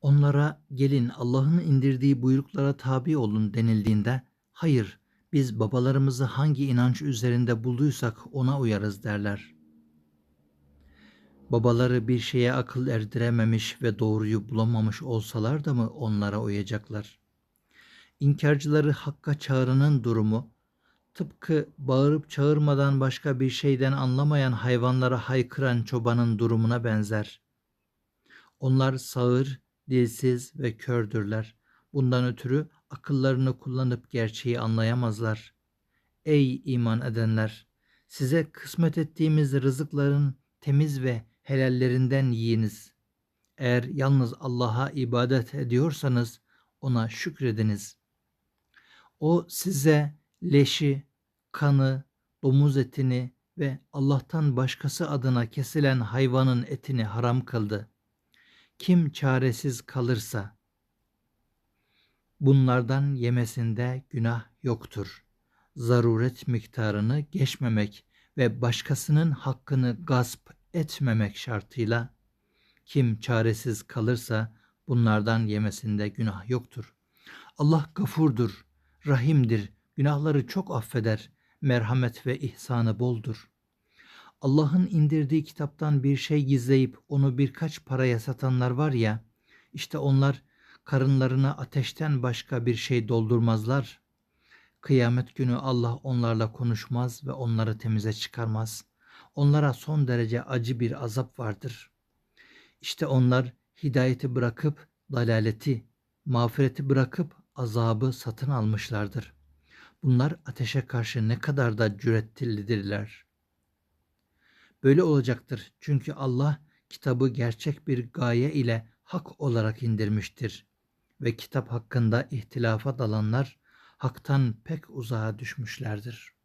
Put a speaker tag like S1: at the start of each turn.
S1: Onlara gelin Allah'ın indirdiği buyruklara tabi olun denildiğinde hayır biz babalarımızı hangi inanç üzerinde bulduysak ona uyarız derler. Babaları bir şeye akıl erdirememiş ve doğruyu bulamamış olsalar da mı onlara uyacaklar? İnkarcıları hakka çağrının durumu tıpkı bağırıp çağırmadan başka bir şeyden anlamayan hayvanlara haykıran çobanın durumuna benzer. Onlar sağır, dilsiz ve kördürler. Bundan ötürü akıllarını kullanıp gerçeği anlayamazlar. Ey iman edenler! Size kısmet ettiğimiz rızıkların temiz ve helallerinden yiyiniz. Eğer yalnız Allah'a ibadet ediyorsanız ona şükrediniz. O size leşi, kanı, domuz etini ve Allah'tan başkası adına kesilen hayvanın etini haram kıldı. Kim çaresiz kalırsa bunlardan yemesinde günah yoktur. Zaruret miktarını geçmemek ve başkasının hakkını gasp etmemek şartıyla kim çaresiz kalırsa bunlardan yemesinde günah yoktur. Allah gafurdur, rahimdir, günahları çok affeder, merhamet ve ihsanı boldur. Allah'ın indirdiği kitaptan bir şey gizleyip onu birkaç paraya satanlar var ya, işte onlar karınlarına ateşten başka bir şey doldurmazlar. Kıyamet günü Allah onlarla konuşmaz ve onları temize çıkarmaz. Onlara son derece acı bir azap vardır. İşte onlar hidayeti bırakıp dalaleti, mağfireti bırakıp azabı satın almışlardır. Bunlar ateşe karşı ne kadar da cüretlidirler. Böyle olacaktır çünkü Allah kitabı gerçek bir gaye ile hak olarak indirmiştir ve kitap hakkında ihtilafa dalanlar haktan pek uzağa düşmüşlerdir.